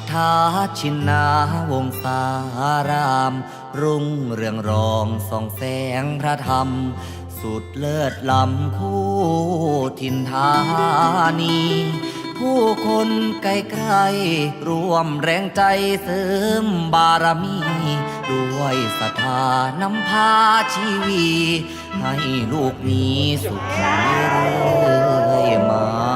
ทธาชินาวงศาราม รุ่งเรืองรองส่องแสงพระธรรม สุดเลิศล้ำคู่ทินธานี ผู้คนไกลไกลๆร่วมแรงใจเสริมบารมี ด้วยศรัทธานำพาชีวี ให้ลูกมีสุขเรื่อยมา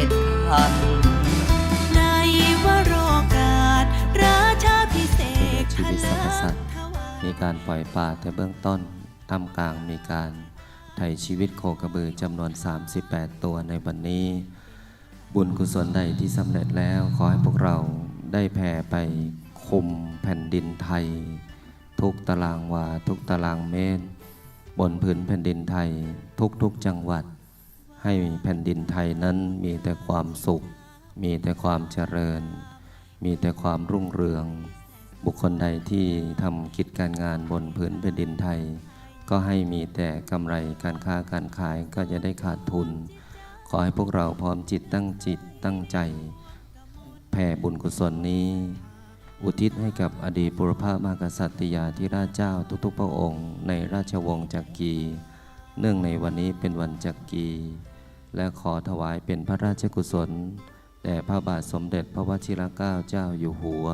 อบเขตขันในวโรกาสราชาพิเศษชีวิตสรรพสัตว์มีการปล่อยปลาแต่เบื้องต้นทำกลางมีการไถ่ชีวิตโคกระบือจำนวน 38 ตัวในวันนี้ บุญกุศลใดที่สำเร็จแล้วขอให้พวกเราได้แผ่ไปคุมแผ่นดินไทย ทุกตารางวาทุกตารางเมตร บนผืนแผ่นดินไทย ทุกๆจังหวัด ให้แผ่นดินไทยนั้นมีแต่ความสุข มีแต่ความเจริญ มีแต่ความรุ่งเรือง บุคคลใดที่ทำกิจการงานบนผืนแผ่นดินไทย ก็ให้มีแต่กำไรการค้าการขายก็จะได้ขาดทุน ขอให้พวกเราพร้อมจิตตั้งจิตตั้งใจ แผ่บุญกุศลนี้ อุทิศให้กับอดีตบุรพามากษัตริยาธิราชเจ้าทุกๆพระองค์ ในราชวงศ์จักรี เนื่องในวันนี้เป็นวันจักรีและขอถวายเป็นพระราชกุศล แด่พระบาทสมเด็จพระวชิรเกล้าเจ้าอยู่หัว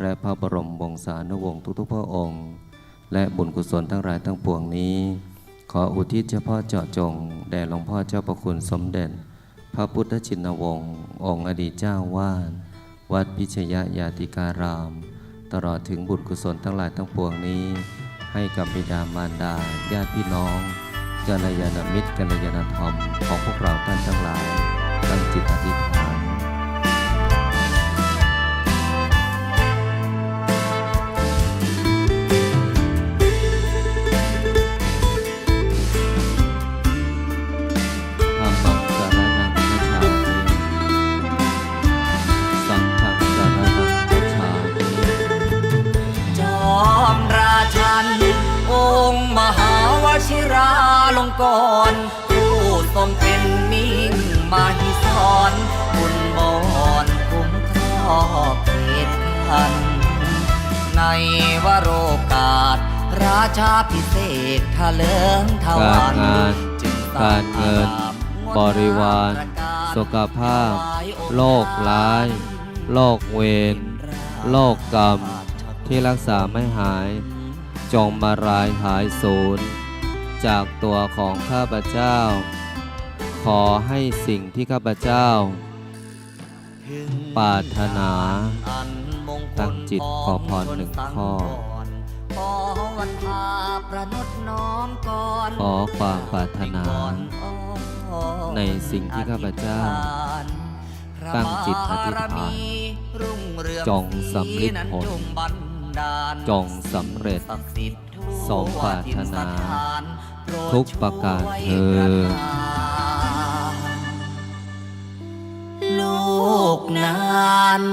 และพระบรมวงศานุวงศ์ทุกๆพระองค์ และบุญกุศลทั้งหลายทั้งปวงนี้ ขออุทิศเฉพาะเจาะจง แด่หลวงพ่อเจ้าประคุณสมเด็จ พระพุทธชินวงศ์องค์อดีตเจ้าวาดวัดพิชยยาติการาม ตลอดถึงบุญกุศลทั้งหลายทั้งปวงนี้ ให้กับบิดามารดาญาติพี่น้อง กัลยาณมิตรกัลยาณธรรมของพวกเราท่านทั้งหลายตั้งจิตอธิษฐานธรรมังสารนังคัจฉามิสังฆังสารนังคัจฉามิจอมราชันองค์มหาวชิรา ลงกรณ์ผู้ทรงเป็นมิ่งมาหิสอนบุญบอนคุ้มครอบเขตขัน ในวโรกาส ราชาพิเศษทะเลิงทกาวัรนงานจึงการเงิน บริวาร สุขภาพ โรคร้าย โรคเวร โรคกรรม ที่รักษาไม่หาย จงมารายหายสูญ จากตัวของข้าพเจ้า ขอให้สิ่งที่ข้าพเจ้าปรารถนาตั้งจิตขอพรหนึ่งข้อขอวันพาประนุษน้อมก่อนขอความปรารถนา ในสิ่งที่ข้าพเจ้า ตั้งจิตอธิษฐานจงสำลิดผลจงสำเร็จสมปรารถนา ทุกประการเธอลูกนั้น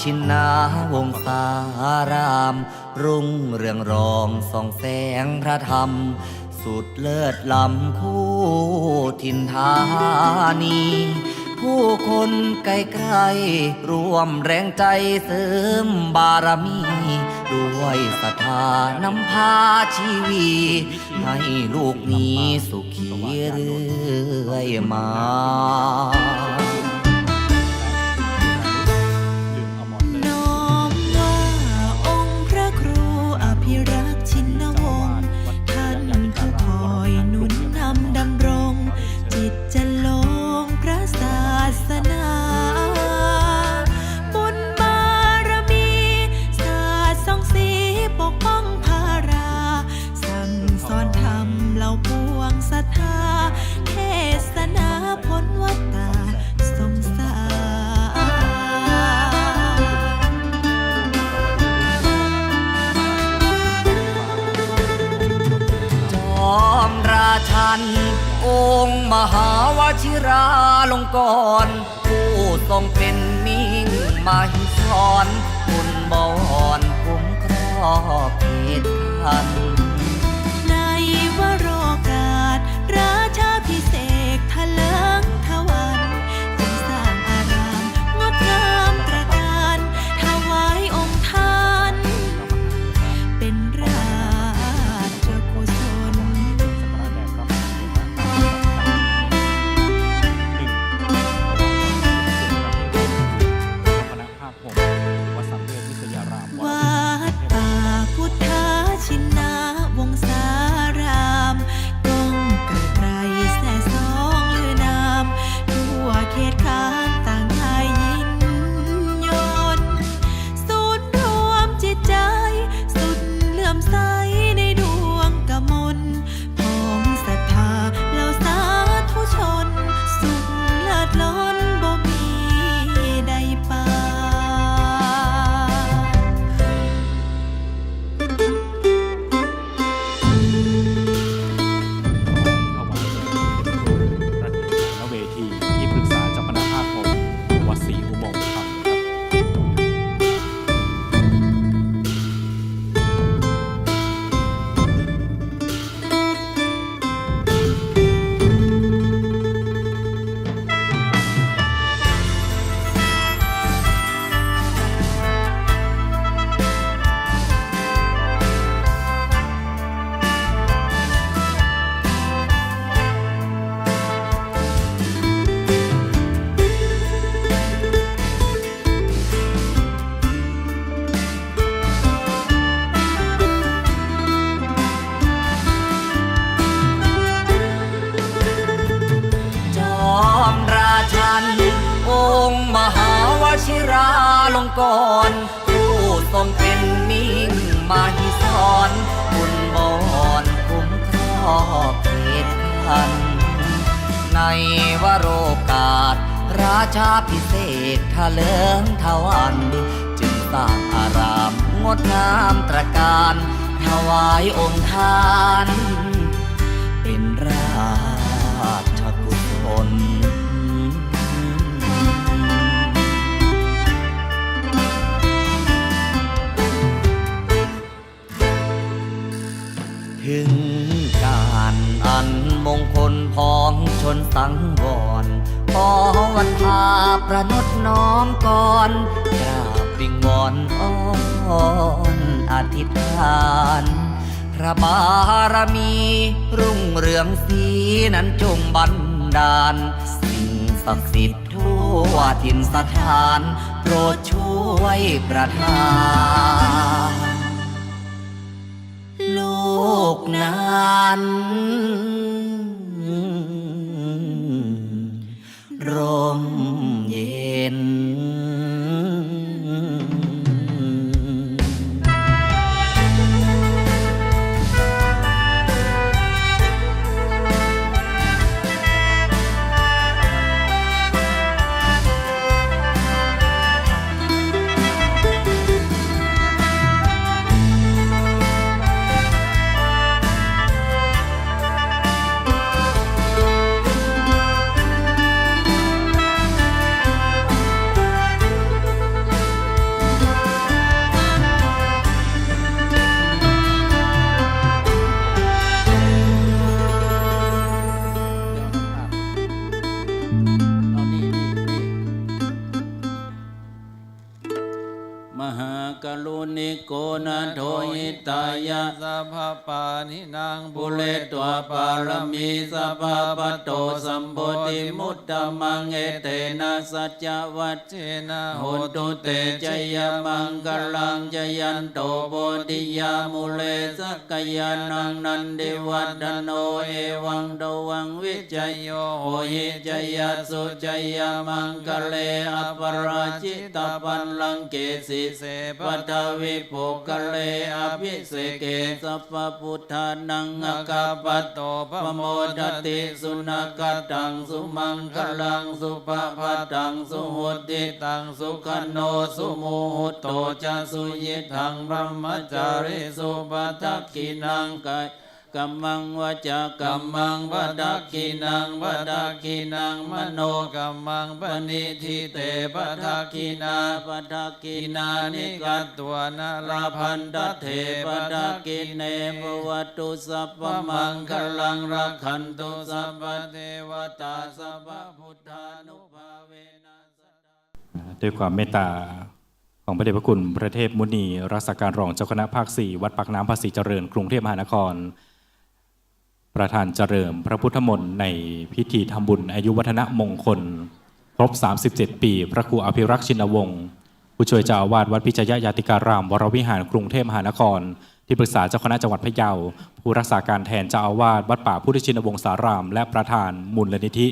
ชินนาวงศาราม รุ่งเรืองรองส่องแสงพระธรรม สุดเลิศล้ำคู่ทินธานี ผู้คนไกลไกลๆร่วมแรงใจเสริมบารมี ด้วยศรัทธานำพาชีวีให้ลูกนี้สุขีเรื่อยมา มหาวชิราลงกรณผู้ทรงเป็นมิ่งมาหิสอนคุณบอนคุ้มครอบเขตขัน ชาพิเศษทะเลิงทวัน จึงสร้างอารามงดงามตระการถวายองค์ทาน เป็นราชกุศลถึงการอันมงคลพองชนสังวร ขอวันพาประนดน้อมก่อนกราบวิงวอนอ้อนอธิษฐาน พระบารมี รุ่งเรืองสีนั้นจงบันดาล สิ่งศักดิ์สิทธิ์ทั่วถิ่นสถาน โปรดช่วยประทานลูกนั้น ร่มเย็นารมีสัพพปะโต มังเอเตนะสัจจวัจเจนะโหตุเตจยมังกลังจยันโตโพธิยามุเลสกยานังนันดิวัตโนเอวังโดวังวิจัยโยโหหิจยสุจยมังกเลอปราชิตปันลังเกสิเสปทวิโภกเลอภิเสเกสัพพุทธานังอกาปตโตปโมดติสุนักตังสุมังคลงสุภาพตังสุหุติตังสุขันโนสุโมหุตโตจัสุยิทังพรมจาริสุปทักขินังกาย กัมมังวจากัมมังวดักกินังวดักกินังมโนกัมมังปณิทิเตปทักกินาปทักกินานิกัตตวนาลาพันตเทปทักกิเนปวัตตุสัพพมังคลังรักขันตุสัพพเทวตาสัพพพุทธานุภาเวนัสสะด้วยความเมตตาของพระเดชพระคุณพระเทพมุนีรักษาการรองเจ้าคณะภาค 4 วัดปากน้ำภาษีเจริญกรุงเทพมหานคร ประธานเจริญพระพุทธมนต์ในพิธีทำบุญอายุวัฒนมงคล ครบ 37 ปี พระครูอภิรักษ์ชินวงศ์ผู้ช่วยเจ้าอาวาสวัดพิจยยาติการาม วรวิหารกรุงเทพมหานคร ที่ปรึกษาเจ้าคณะจังหวัดพะเยา ผู้รักษาการแทนเจ้าอาวาสวัดป่าพุทธชินวงศาราม และประธานมูลนิธิ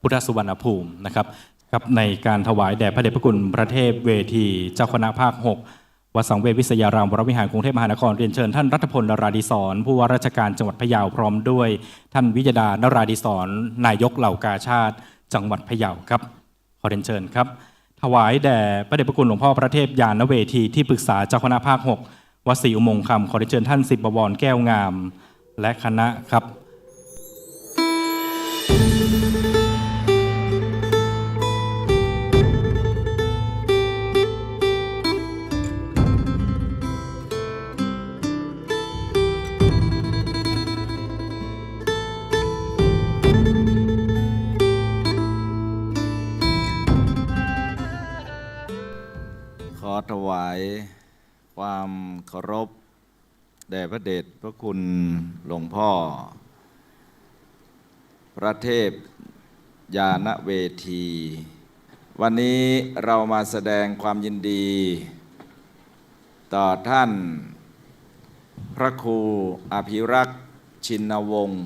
พุทธสุวรรณภูมินะครับครับในการถวายแด่พระเดชพระคุณพระเทพเวที เจ้าคณะภาค 6 วัดสังเวชวิทยารามวรวิหารกรุงเทพมหานครเรียนเชิญท่านรัฐพลนราดิศรผู้ว่าราชการจังหวัดพะเยาพร้อมด้วย ท่านวิยดานราดิศรนายกเหล่ากาชาติ จังหวัดพะเยาครับ ขอเรียนเชิญครับ ถวายแด่พระเดชพระคุณหลวงพ่อพระเทพยานเวทีที่ปรึกษาเจ้าคณะภาค 6วัดศรีอุโมงค์คำขอเรียนเชิญท่านสิบบวรแก้วงาม และคณะครับ ด่พระเดชพระคุณหลวงพ่อ พระเทพยานเวที วันนี้เรามาแสดงความยินดี ต่อท่าน พระครูอภิรักษ์ชินวงศ์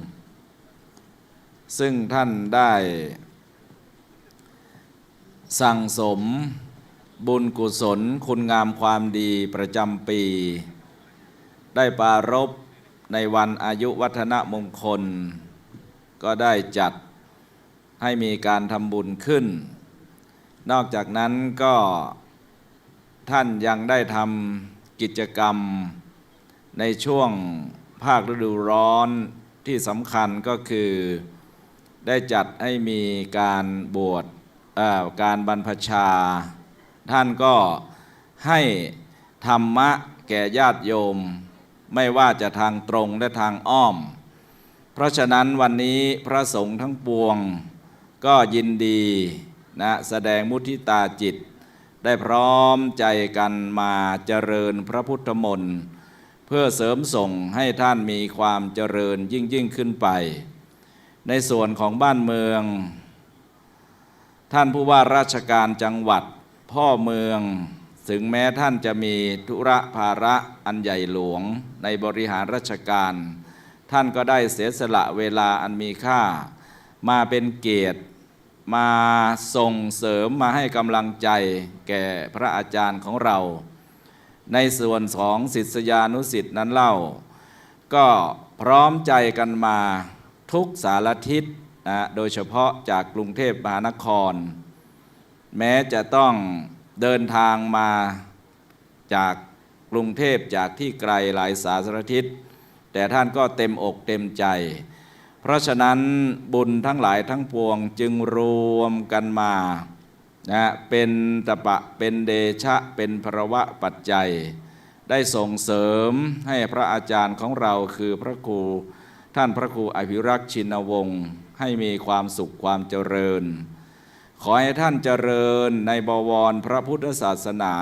ซึ่งท่านได้ สั่งสมบุญกุศลคุณงามความดีประจำปี ได้ปรารภในวันอายุวัฒนมงคล ก็ได้จัดให้มีการทำบุญขึ้น นอกจากนั้นก็ท่านยังได้ทำกิจกรรมในช่วงภาคฤดูร้อนที่สำคัญก็คือได้จัดให้มีการบวชการบรรพชา ท่านก็ให้ธรรมะแก่ญาติโยม ไม่ว่าจะทางตรงและทางอ้อม เพราะฉะนั้นวันนี้พระสงฆ์ทั้งปวงก็ยินดีนะแสดงมุทิตาจิต ได้พร้อมใจกันมาเจริญพระพุทธมนต์เพื่อเสริมส่งให้ท่านมีความเจริญยิ่งยิ่งขึ้นไป ในส่วนของบ้านเมือง ท่านผู้ว่าราชการจังหวัด พ่อเมือง ถึงแม้ท่านจะมีธุระภาระอันใหญ่หลวงในบริหารราชการ ท่านก็ได้เสียสละเวลาอันมีค่า มาเป็นเกียรติมาส่งเสริมมาให้กำลังใจแก่พระอาจารย์ของเรา ในส่วนของศิษยานุสิษย์นั้นเล่า ก็พร้อมใจกันมาทุกสารทิศนะโดยเฉพาะจากกรุงเทพมหานคร แม้จะต้อง เดินทางมาจากกรุงเทพจากที่ไกลหลายสาสารทิศ แต่ท่านก็เต็มอกเต็มใจ เพราะฉะนั้นบุญทั้งหลายทั้งปวงจึงรวมกันมานะเป็นตะปะเป็นเดชะเป็นพระวะปัจจัย ได้ส่งเสริมให้พระอาจารย์ของเราคือพระครูท่านพระครูอภิรักษ์ชินวงศ์ให้มีความสุขความเจริญ ขอให้ท่านเจริญในบวรพระพุทธศาสนา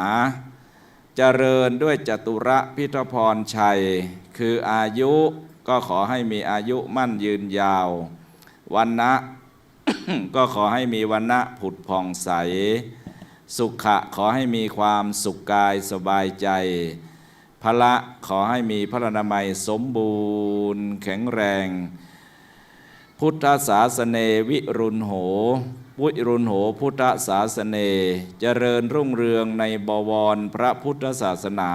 เจริญด้วยจตุระพิทพรชัย คืออายุก็ขอให้มีอายุมั่นยืนยาว วันนะก็ขอให้มีวันนะผุดผ่องใส สุขะขอให้มีความสุขกายสบายใจพละขอให้มีพระนามัยสมบูรณ์ แข็งแรง พุทธศาสเนวิรุณโห วุรุณโหพุทธศาสเนเจริญรุ่งเรืองในบวรพระพุทธศาสนา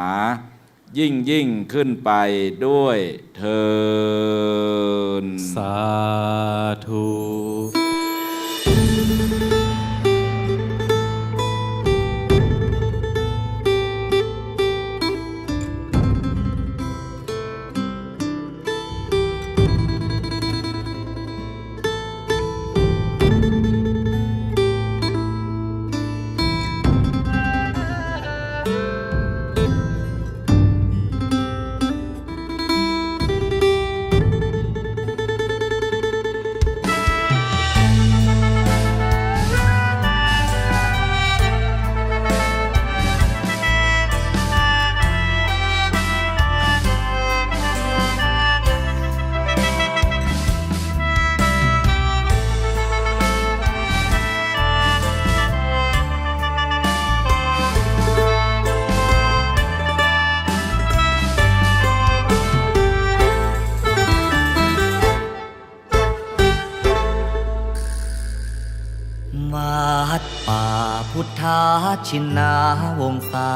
ยิ่งยิ่งขึ้นไปด้วยเทินสาธุาชินาวงศา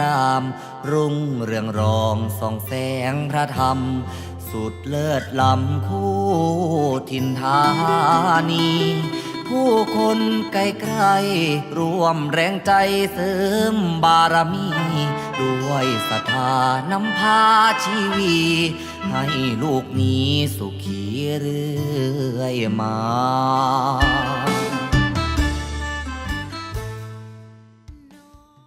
ราม รุ่งเรืองรองส่องแสงพระธรรม สุดเลิศล้ำคู่ทินธานี ผู้คนไกลไกลๆร่วมแรงใจเสริมบารมี ด้วยศรัทธานำพาชีวี ให้ลูกนี้สุขีเรื่อยมา